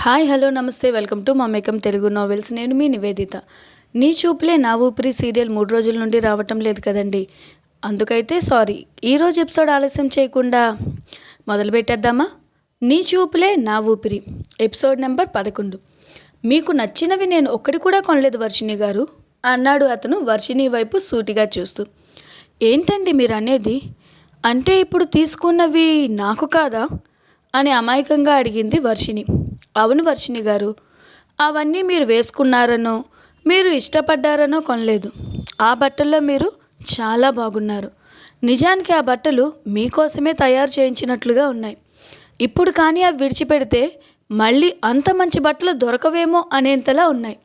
Hi hello నమస్తే welcome to Mamekam Telugu novels నేను మీ నివేదిత. నీ చూపులే నా ఊపిరి సీరియల్ మూడు రోజుల నుండి రావటం లేదు కదండి. అందుకైతే సారీ. ఈరోజు ఎపిసోడ్ ఆలస్యం చేయకుండా మొదలు పెట్టేద్దామా? నీ చూపులే నా ఊపిరి. ఎపిసోడ్ నెంబర్ పదకొండు. మీకు నచ్చినవి నేను ఒక్కటి కూడా కొనలేదు వర్షిణి గారు. అన్నాడు అతను వర్షిణి వైపు సూటిగా చూస్తూ. ఏంటండి మీరు అనేది అంటే ఇప్పుడు తీసుకున్నవి నాకు కాదా? అని అమాయకంగా అడిగింది వర్షిణి. అవును వర్షిణి గారు. అవన్నీ మీరు వేసుకున్నారనో మీరు ఇష్టపడ్డారనో కొనలేదు. ఆ బట్టల్లో మీరు చాలా బాగున్నారు. నిజానికి ఆ బట్టలు మీకోసమే తయారు చేయించినట్లుగా ఉన్నాయి. ఇప్పుడు కానీ అవి విడిచిపెడితే మళ్ళీ అంత మంచి బట్టలు దొరకవేమో అనేంతలా ఉన్నాయి.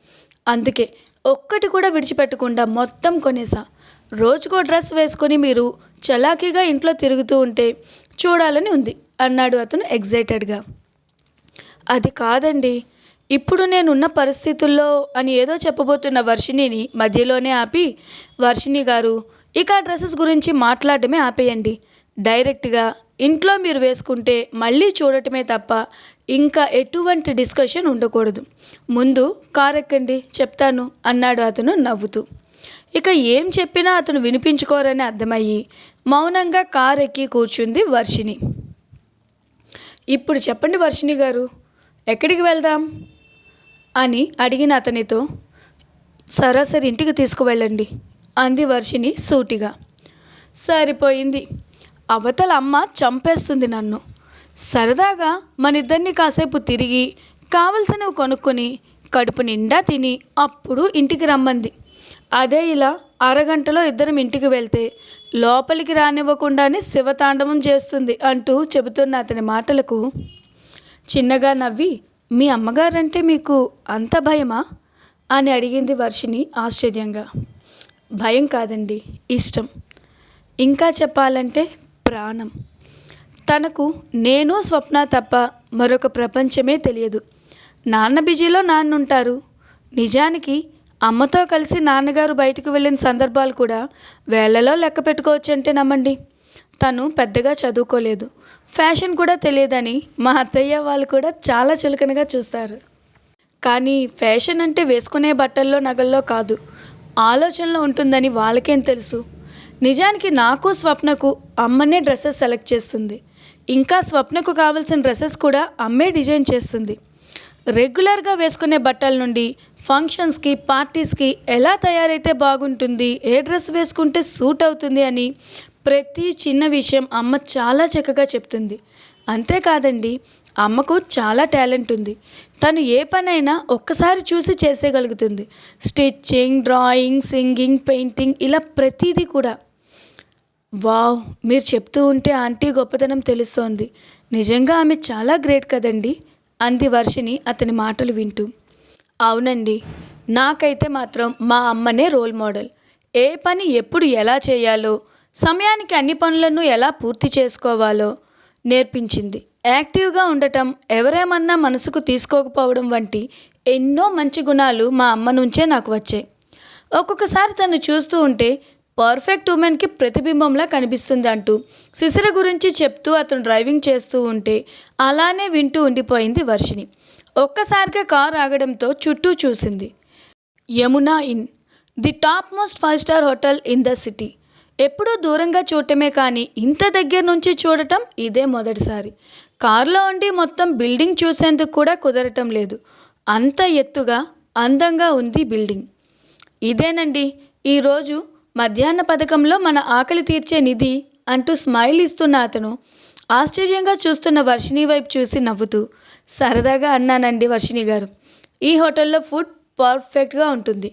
అందుకే ఒక్కటి కూడా విడిచిపెట్టకుండా మొత్తం కొనేసా. రోజుకో డ్రెస్ వేసుకొని మీరు చలాకీగా ఇంట్లో తిరుగుతూ ఉంటే చూడాలని ఉంది అన్నాడు అతను ఎగ్జైటెడ్గా అది కాదండి. ఇప్పుడు నేనున్న పరిస్థితుల్లో అని ఏదో చెప్పబోతున్న వర్షిణిని మధ్యలోనే ఆపి వర్షిణి గారు ఇక ఆ డ్రెస్సెస్ గురించి మాట్లాడటమే ఆపేయండి. డైరెక్ట్గా ఇంట్లో మీరు వేసుకుంటే మళ్ళీ చూడటమే తప్ప ఇంకా ఎటువంటి డిస్కషన్ ఉండకూడదు. ముందు కార్ ఎక్కండి చెప్తాను అన్నాడు అతను నవ్వుతూ. ఇక ఏం చెప్పినా అతను వినిపించుకోరని అర్థమయ్యి మౌనంగా కార్ ఎక్కి కూర్చుంది వర్షిణి. ఇప్పుడు చెప్పండి వర్షిణి గారు ఎక్కడికి వెళ్దాం? అని అడిగిన అతనితో సరాసరి ఇంటికి తీసుకువెళ్ళండి అంది వర్షిని సూటిగా. సరిపోయింది. అవతల అమ్మ చంపేస్తుంది నన్ను. సరదాగా మనిద్దరిని కాసేపు తిరిగి కావలసినవి కొనుక్కొని కడుపు నిండా తిని అప్పుడు ఇంటికి రమ్మంది. అదే ఇలా అరగంటలో ఇద్దరం ఇంటికి వెళ్తే లోపలికి రానివ్వకుండానే శివతాండవం చేస్తుంది అంటూ చెబుతున్న అతని మాటలకు చిన్నగా నవ్వి మీ అమ్మగారంటే మీకు అంత భయమా? అని అడిగింది వర్షిని ఆశ్చర్యంగా. భయం కాదండి ఇష్టం. ఇంకా చెప్పాలంటే ప్రాణం. తనకు నేను స్వప్న తప్ప మరొక ప్రపంచమే తెలియదు. నాన్న బిజీలో నాన్న ఉంటారు నిజానికి అమ్మతో కలిసి నాన్నగారు బయటకు వెళ్ళిన సందర్భాలు కూడా వేళ్ళలో లెక్క పెట్టుకోవచ్చంటే నమ్మండి. తను పెద్దగా చదువుకోలేదు. ఫ్యాషన్ కూడా తెలియదని మా అత్తయ్య వాళ్ళు కూడా చాలా చులకనగా చూస్తారు. కానీ ఫ్యాషన్ అంటే వేసుకునే బట్టల్లో నగల్లో కాదు. ఆలోచనలో ఉంటుందని వాళ్ళకేం తెలుసు? నిజానికి నాకు స్వప్నకు అమ్మనే డ్రెస్సెస్ సెలెక్ట్ చేస్తుంది. ఇంకా స్వప్నకు కావాల్సిన డ్రెస్సెస్ కూడా అమ్మే డిజైన్ చేస్తుంది. రెగ్యులర్గా వేసుకునే బట్టల నుండి ఫంక్షన్స్కి పార్టీస్కి ఎలా తయారైతే బాగుంటుంది ఏ డ్రెస్ వేసుకుంటే సూట్ అవుతుంది అని ప్రతి చిన్న విషయం అమ్మ చాలా చక్కగా చెప్తుంది. అంతేకాదండి అమ్మకు చాలా టాలెంట్ ఉంది. తను ఏ పనైనా ఒక్కసారి చూసి చేసేయగలుగుతుంది. స్టిచ్చింగ్ డ్రాయింగ్ సింగింగ్ పెయింటింగ్ ఇలా ప్రతిదీ కూడా. వావ్ మీరు చెప్తూ ఉంటే ఆంటీ గొప్పతనం తెలుస్తోంది. నిజంగా ఆమె చాలా గ్రేట్ కదండి? అంది వర్షిని అతని మాటలు వింటూ. అవునండి నాకైతే మాత్రం మా అమ్మనే రోల్ మోడల్. ఏ పని ఎప్పుడు ఎలా చేయాలో సమయానికి అన్ని పనులను ఎలా పూర్తి చేసుకోవాలో నేర్పించింది. యాక్టివ్గా ఉండటం ఎవరేమన్నా మనసుకు తీసుకోకపోవడం వంటి ఎన్నో మంచి గుణాలు మా అమ్మ నుంచే నాకు వచ్చాయి. ఒక్కొక్కసారి తను చూస్తూ ఉంటే పర్ఫెక్ట్ ఉమెన్కి ప్రతిబింబంలా కనిపిస్తుంది అంటూ శిశిర గురించి చెప్తూ అతను డ్రైవింగ్ చేస్తూ ఉంటే అలానే వింటూ ఉండిపోయింది వర్షిని ఒక్కసారిగా కారు ఆగడంతో చుట్టూ చూసింది. Yamuna in the topmost five star hotel in the city. ఎప్పుడూ దూరంగా చూడటమే కానీ ఇంత దగ్గర నుంచి చూడటం ఇదే మొదటిసారి. కారులో ఉండి మొత్తం బిల్డింగ్ చూసేందుకు కూడా కుదరటం లేదు. అంత ఎత్తుగా అందంగా ఉంది బిల్డింగ్. ఇదేనండి ఈరోజు మధ్యాహ్న పథకంలో మన ఆకలి తీర్చే నిధి అంటూ స్మైల్ ఇస్తున్న అతను ఆశ్చర్యంగా చూస్తున్న వర్షిణి వైపు చూసి నవ్వుతూ సరదాగా అన్నానండి వర్షిణి గారు. ఈ హోటల్లో ఫుడ్ పర్ఫెక్ట్గా ఉంటుంది.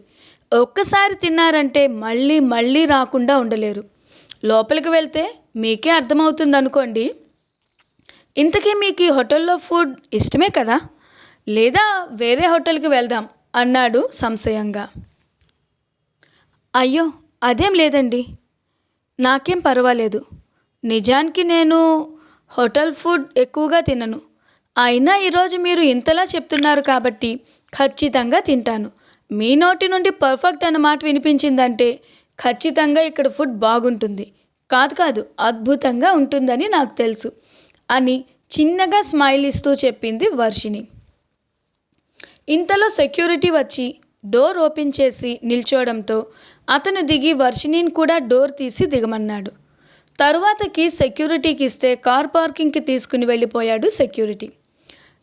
ఒక్కసారి తిన్నారంటే మళ్ళీ మళ్ళీ రాకుండా ఉండలేరు. లోపలికి వెళ్తే మీకే అర్థమవుతుంది అనుకోండి ఇంతకీ మీకు ఈ హోటల్లో ఫుడ్ ఇష్టమే కదా? లేదా వేరే హోటల్కి వెళ్దాం అన్నాడు సంశయంగా. అయ్యో అదేం లేదండి. నాకేం పర్వాలేదు. నిజానికి నేను హోటల్ ఫుడ్ ఎక్కువగా తినను. అయినా ఈరోజు మీరు ఇంతలా చెప్తున్నారు కాబట్టి ఖచ్చితంగా తింటాను. మీ నోటి నుండి పర్ఫెక్ట్ అన్న మాట వినిపించిందంటే ఖచ్చితంగా ఇక్కడ ఫుడ్ బాగుంటుంది. కాదు కాదు అద్భుతంగా ఉంటుందని నాకు తెలుసు అని చిన్నగా స్మైల్ ఇస్తూ చెప్పింది వర్షిని ఇంతలో సెక్యూరిటీ వచ్చి డోర్ ఓపెన్ చేసి నిల్చోవడంతో అతను దిగి వర్షిణిని కూడా డోర్ తీసి దిగమన్నాడు. తరువాతకి సెక్యూరిటీకి ఇస్తే కార్ పార్కింగ్కి తీసుకుని వెళ్ళిపోయాడు సెక్యూరిటీ.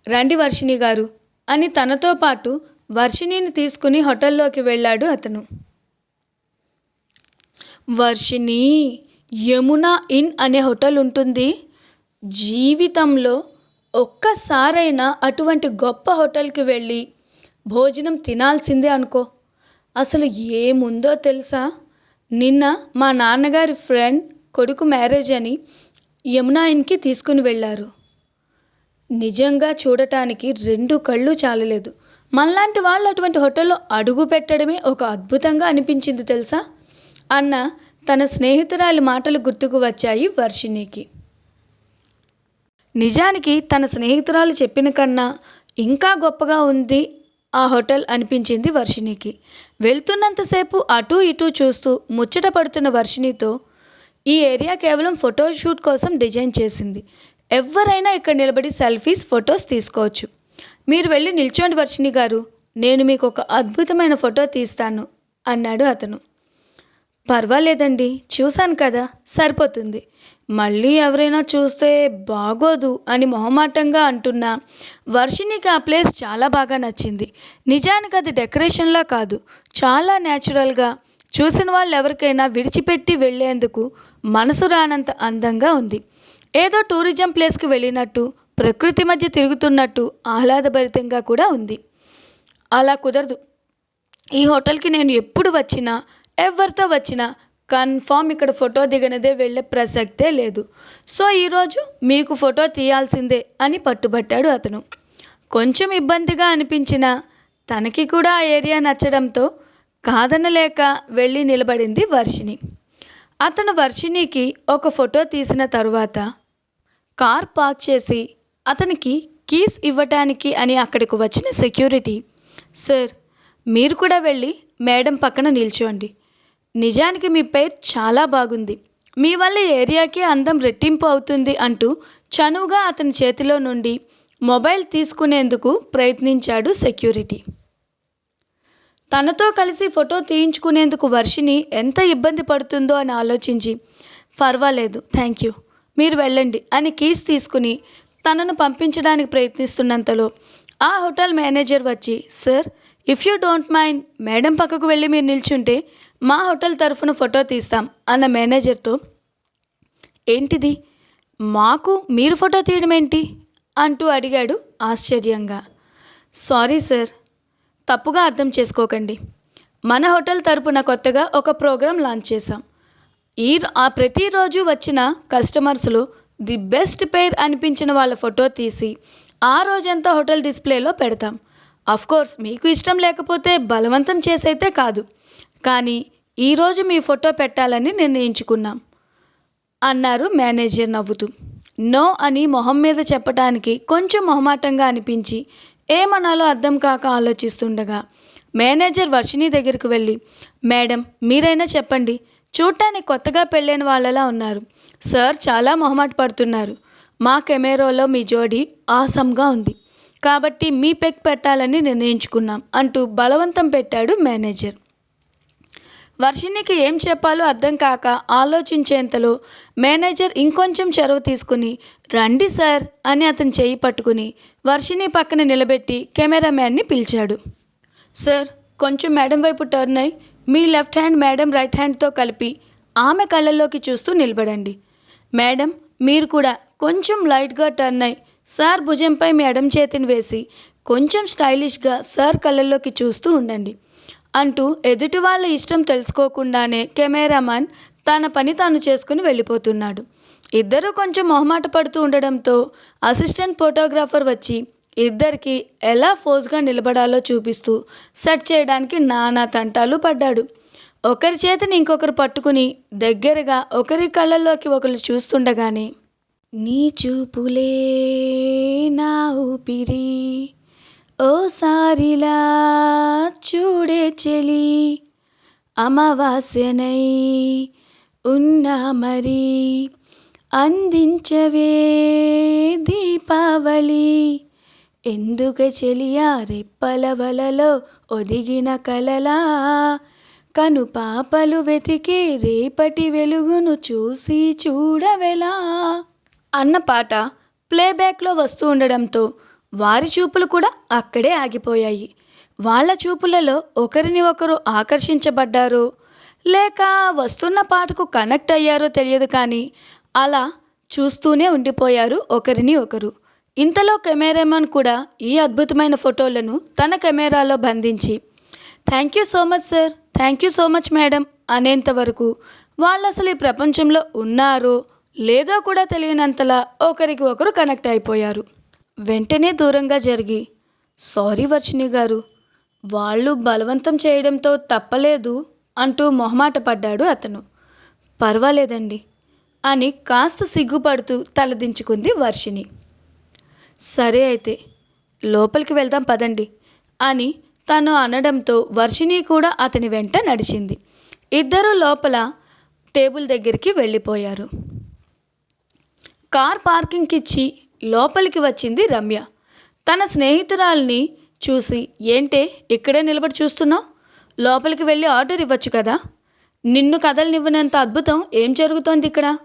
రండి వర్షిణి గారు అని తనతో పాటు వర్షిణిని తీసుకుని హోటల్లోకి వెళ్ళాడు అతను. వర్షిణి యమున ఇన్ అనే హోటల్ ఉంటుంది. జీవితంలో ఒక్కసారైనా అటువంటి గొప్ప హోటల్కి వెళ్ళి భోజనం తినాల్సిందే అనుకో. అసలు ఏముందో తెలుసా? నిన్న మా నాన్నగారి ఫ్రెండ్ కొడుకు మ్యారేజ్ అని యమునా ఇన్కి తీసుకుని వెళ్ళారు. నిజంగా చూడటానికి రెండు కళ్ళు చాలలేదు. మనలాంటి వాళ్ళు అటువంటి హోటల్లో అడుగు పెట్టడమే ఒక అద్భుతంగా అనిపించింది తెలుసా? అన్న తన స్నేహితురాలి మాటలు గుర్తుకు వచ్చాయి వర్షిణికి. నిజానికి తన స్నేహితురాలు చెప్పిన కన్నా ఇంకా గొప్పగా ఉంది ఆ హోటల్ అనిపించింది వర్షిణికి. వెళ్తున్నంతసేపు అటూ ఇటూ చూస్తూ ముచ్చట పడుతున్న వర్షిణితో ఈ ఏరియా కేవలం ఫోటోషూట్ కోసం డిజైన్ చేసింది. ఎవరైనా ఇక్కడ నిలబడి సెల్ఫీస్ ఫొటోస్ తీసుకోవచ్చు. మీరు వెళ్ళి నిల్చోండి వర్షిణి గారు. నేను మీకు ఒక అద్భుతమైన ఫోటో తీస్తాను అన్నాడు అతను. పర్వాలేదండి చూశాను కదా సరిపోతుంది. మళ్ళీ ఎవరైనా చూస్తే బాగోదు అని మొహమాటంగా అంటున్నా. వర్షినికి ఆ ప్లేస్ చాలా బాగా నచ్చింది. నిజానికి అది డెకరేషన్లా కాదు చాలా న్యాచురల్గా చూసిన వాళ్ళు ఎవరికైనా విడిచిపెట్టి వెళ్ళేందుకు మనసు రానంత అందంగా ఉంది. ఏదో టూరిజం ప్లేస్కి వెళ్ళినట్టు ప్రకృతి మధ్య తిరుగుతున్నట్టు ఆహ్లాదభరితంగా కూడా ఉంది. అలా కుదరదు. ఈ హోటల్కి నేను ఎప్పుడు వచ్చినా ఎవరితో వచ్చినా కన్ఫామ్ ఇక్కడ ఫోటో దిగనదే వెళ్ళే ప్రసక్తే లేదు. సో ఈరోజు మీకు ఫోటో తీయాల్సిందే అని పట్టుబట్టాడు అతను. కొంచెం ఇబ్బందిగా అనిపించిన తనకి కూడా ఆ ఏరియా నచ్చడంతో కాదనలేక వెళ్ళి నిలబడింది వర్షిణి. అతను వర్షిణికి ఒక ఫోటో తీసిన తరువాత కార్ పార్క్ చేసి అతనికి కీస్ ఇవ్వటానికి అని అక్కడికి వచ్చిన సెక్యూరిటీ సార్ మీరు కూడా వెళ్ళి మేడం పక్కన నిల్చోండి. నిజానికి మీ పేరు చాలా బాగుంది. మీ వల్ల ఏరియాకి అందం రెట్టింపు అవుతుంది అంటూ చనువుగా అతని చేతిలో నుండి మొబైల్ తీసుకునేందుకు ప్రయత్నించాడు సెక్యూరిటీ. తనతో కలిసి ఫోటో తీయించుకునేందుకు వర్షిని ఎంత ఇబ్బంది పడుతుందో అని ఆలోచించి పర్వాలేదు థ్యాంక్ యూ మీరు వెళ్ళండి అని కీస్ తీసుకుని తనను పంపించడానికి ప్రయత్నిస్తున్నంతలో ఆ హోటల్ మేనేజర్ వచ్చి sir if you don't mind madam పక్కకు వెళ్ళి మీరు నిల్చుంటే మా హోటల్ తరఫున ఫోటో తీస్తాం అన్న మేనేజర్తో ఏంటిది? మాకు మీరు ఫోటో తీయడం ఏంటి? అంటూ అడిగాడు ఆశ్చర్యంగా. సారీ సార్ తప్పుగా అర్థం చేసుకోకండి. మన హోటల్ తరపున కొత్తగా ఒక ప్రోగ్రాం లాంచ్ చేశాం. ఈ ఆ ప్రతిరోజు వచ్చిన కస్టమర్స్లో ది బెస్ట్ పేర్ అనిపించిన వాళ్ళ ఫోటో తీసి ఆ రోజంతా హోటల్ డిస్ప్లేలో పెడతాం. కోర్స్ మీకు ఇష్టం లేకపోతే బలవంతం చేసైతే కాదు. కానీ ఈరోజు మీ ఫోటో పెట్టాలని నిర్ణయించుకున్నాం. అన్నారు మేనేజర్ నవ్వుతూ. నో అని మొహం మీద చెప్పడానికి కొంచెం మొహమాటంగా అనిపించి ఏమనాలో అర్థం కాక ఆలోచిస్తుండగా మేనేజర్ వర్షిణి దగ్గరికి వెళ్ళి మేడం మీరైనా చెప్పండి. చూడటానికి కొత్తగా పెళ్ళైన వాళ్ళలా ఉన్నారు. సార్ చాలా మొహమాట పడుతున్నారు. మా కెమెరాలో మీ జోడీ ఆసమ్గా ఉంది. కాబట్టి మీ పెక్ పెట్టాలని నిర్ణయించుకున్నాం అంటూ బలవంతం పెట్టాడు మేనేజర్. వర్షిణికి ఏం చెప్పాలో అర్థం కాక ఆలోచించేంతలో మేనేజర్ ఇంకొంచెం చొరవ తీసుకుని రండి సార్ అని అతను చేయి పట్టుకుని వర్షిణి పక్కన నిలబెట్టి కెమెరామ్యాన్ని పిలిచాడు. సార్ కొంచెం మేడం వైపు టర్న్ అయి మీ లెఫ్ట్ హ్యాండ్ మేడం రైట్ హ్యాండ్తో కలిపి ఆమె కళ్ళల్లోకి చూస్తూ నిలబడండి. మేడం మీరు కూడా కొంచెం లైట్గా టర్న్ అయి సార్ భుజంపై మీ ఎడం చేతిని వేసి కొంచెం స్టైలిష్గా సార్ కళ్ళల్లోకి చూస్తూ ఉండండి. అంటూ ఎదుటి వాళ్ళ ఇష్టం తెలుసుకోకుండానే కెమెరామాన్ తన పని తాను చేసుకుని వెళ్ళిపోతున్నాడు. ఇద్దరూ కొంచెం మొహమాట పడుతూ ఉండడంతో అసిస్టెంట్ ఫోటోగ్రాఫర్ వచ్చి ఇద్దరికి ఎలా ఫోజ్గా నిలబడాలో చూపిస్తూ సెట్ చేయడానికి నానా తంటాలు పడ్డాడు. ఒకరి చేతిని ఇంకొకరు పట్టుకుని దగ్గరగా ఒకరి కళ్ళల్లోకి ఒకరు చూస్తుండగానే నీ చూపులే నా ఊపిరి ఓసారిలా చూడే చెలి అమావాస్యనై ఉన్నా మరి అందించవే దీపావళి ఎందుక చెలియా రెప్పల వలలో ఒదిగిన కలలా? కను పాపలు వెతికి రేపటి వెలుగును చూసి చూడవెలా? అన్న పాట ప్లేబ్యాక్లో వస్తూ ఉండడంతో వారి చూపులు కూడా అక్కడే ఆగిపోయాయి. వాళ్ళ చూపులలో ఒకరిని ఒకరు ఆకర్షించబడ్డారో లేక వస్తున్న పాటకు కనెక్ట్ అయ్యారో తెలియదు కానీ అలా చూస్తూనే ఉండిపోయారు ఒకరిని ఒకరు. ఇంతలో కెమెరామెన్ కూడా ఈ అద్భుతమైన ఫోటోలను తన కెమెరాలో బంధించి thank you so much sir thank you so much madam అనేంత వరకు వాళ్ళు అసలు ఈ ప్రపంచంలో ఉన్నారో లేదో కూడా తెలియనంతలా ఒకరికి ఒకరు కనెక్ట్ అయిపోయారు. వెంటనే దూరంగా జరిగి సారీ వర్షిణి గారు వాళ్ళు బలవంతం చేయడంతో తప్పలేదు అంటూ మొహమాట పడ్డాడు అతను. పర్వాలేదండి అని కాస్త సిగ్గుపడుతూ తలదించుకుంది వర్షిణి. సరే అయితే లోపలికి వెళ్దాం పదండి అని తను అనడంతో వర్షిణి కూడా అతని వెంట నడిచింది. ఇద్దరు లోపల టేబుల్ దగ్గరికి వెళ్ళిపోయారు. కార్ పార్కింగ్కి ఇచ్చి లోపలికి వచ్చింది రమ్య. తన స్నేహితురాల్ని చూసి ఏంటే ఇక్కడే నిలబడి చూస్తున్నావు? లోపలికి వెళ్ళి ఆర్డర్ ఇవ్వచ్చు కదా? నిన్ను కదలనివ్వనంత అద్భుతం ఏం జరుగుతోంది ఇక్కడ?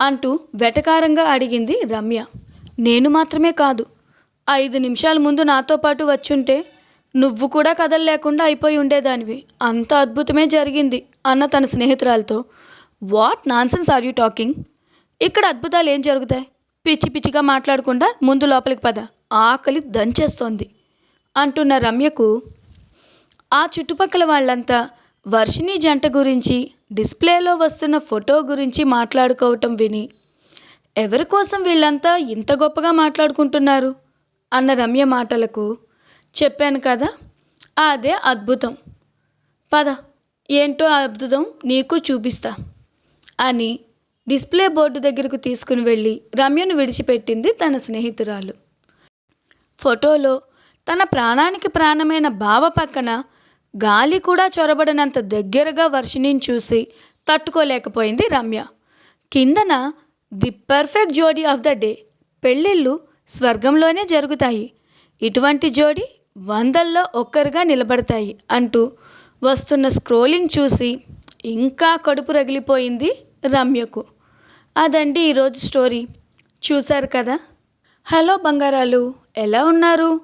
అంటూ వెటకారంగా అడిగింది రమ్య. నేను మాత్రమే కాదు. ఐదు నిమిషాల ముందు నాతో పాటు వచ్చుంటే నువ్వు కూడా కథలు లేకుండా అయిపోయి ఉండేదానివి. అంత అద్భుతమే జరిగింది అన్న తన స్నేహితురాలతో. What nonsense are you talking? ఇక్కడ అద్భుతాలు ఏం జరుగుతాయి? పిచ్చి పిచ్చిగా మాట్లాడకుండా ముందు లోపలికి పద. ఆకలి దంచేస్తోంది అంటున్న రమ్యకు ఆ చుట్టుపక్కల వాళ్ళంతా వర్షిణి జంట గురించి డిస్ప్లేలో వస్తున్న ఫోటో గురించి మాట్లాడుకోవటం విని ఎవరి కోసం వీళ్ళంతా ఇంత గొప్పగా మాట్లాడుకుంటున్నారు? అన్న రమ్య మాటలకు చెప్పాను కదా అదే అద్భుతం. పద ఏంటో అద్భుతం నీకు చూపిస్తా అని డిస్ప్లే బోర్డు దగ్గరకు తీసుకుని వెళ్ళి రమ్యను విడిచిపెట్టింది తన స్నేహితురాలు. ఫోటోలో తన ప్రాణానికి ప్రాణమైన బావ పక్కన గాలి కూడా చొరబడనంత దగ్గరగా వర్షిణిని చూసి తట్టుకోలేకపోయింది రమ్య. కిందన ది పర్ఫెక్ట్ జోడీ ఆఫ్ ద డే. పెళ్ళిళ్ళు స్వర్గంలోనే జరుగుతాయి. ఇటువంటి జోడీ వందల్లో ఒక్కరుగా నిలబడతాయి అంటూ వస్తున్న స్క్రోలింగ్ చూసి ఇంకా కడుపు రగిలిపోయింది రమ్యకు. అదండి ఈరోజు స్టోరీ. చూశారు కదా? హలో బంగారాలు ఎలా ఉన్నారు?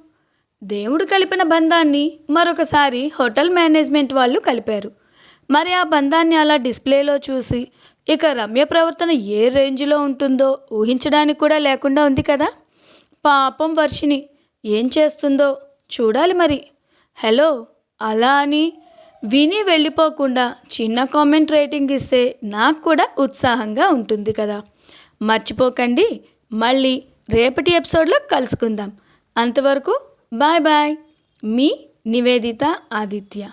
దేవుడు కలిపిన బంధాన్ని మరొకసారి హోటల్ మేనేజ్మెంట్ వాళ్ళు కలిపారు. మరి ఆ బంధాన్ని అలా డిస్ప్లేలో చూసి ఇక రమ్య ప్రవర్తన ఏ రేంజ్లో ఉంటుందో ఊహించడానికి కూడా లేకుండా ఉంది కదా. పాపం వర్షిని ఏం చేస్తుందో చూడాలి మరి. హలో అలా అని విని వెళ్ళిపోకుండా చిన్న కామెంట్ రేటింగ్ ఇస్తే నాకు కూడా ఉత్సాహంగా ఉంటుంది కదా. మర్చిపోకండి మళ్ళీ రేపటి ఎపిసోడ్లో కలుసుకుందాం. అంతవరకు బాయ్ బాయ్. మీ నివేదిత ఆదిత్య.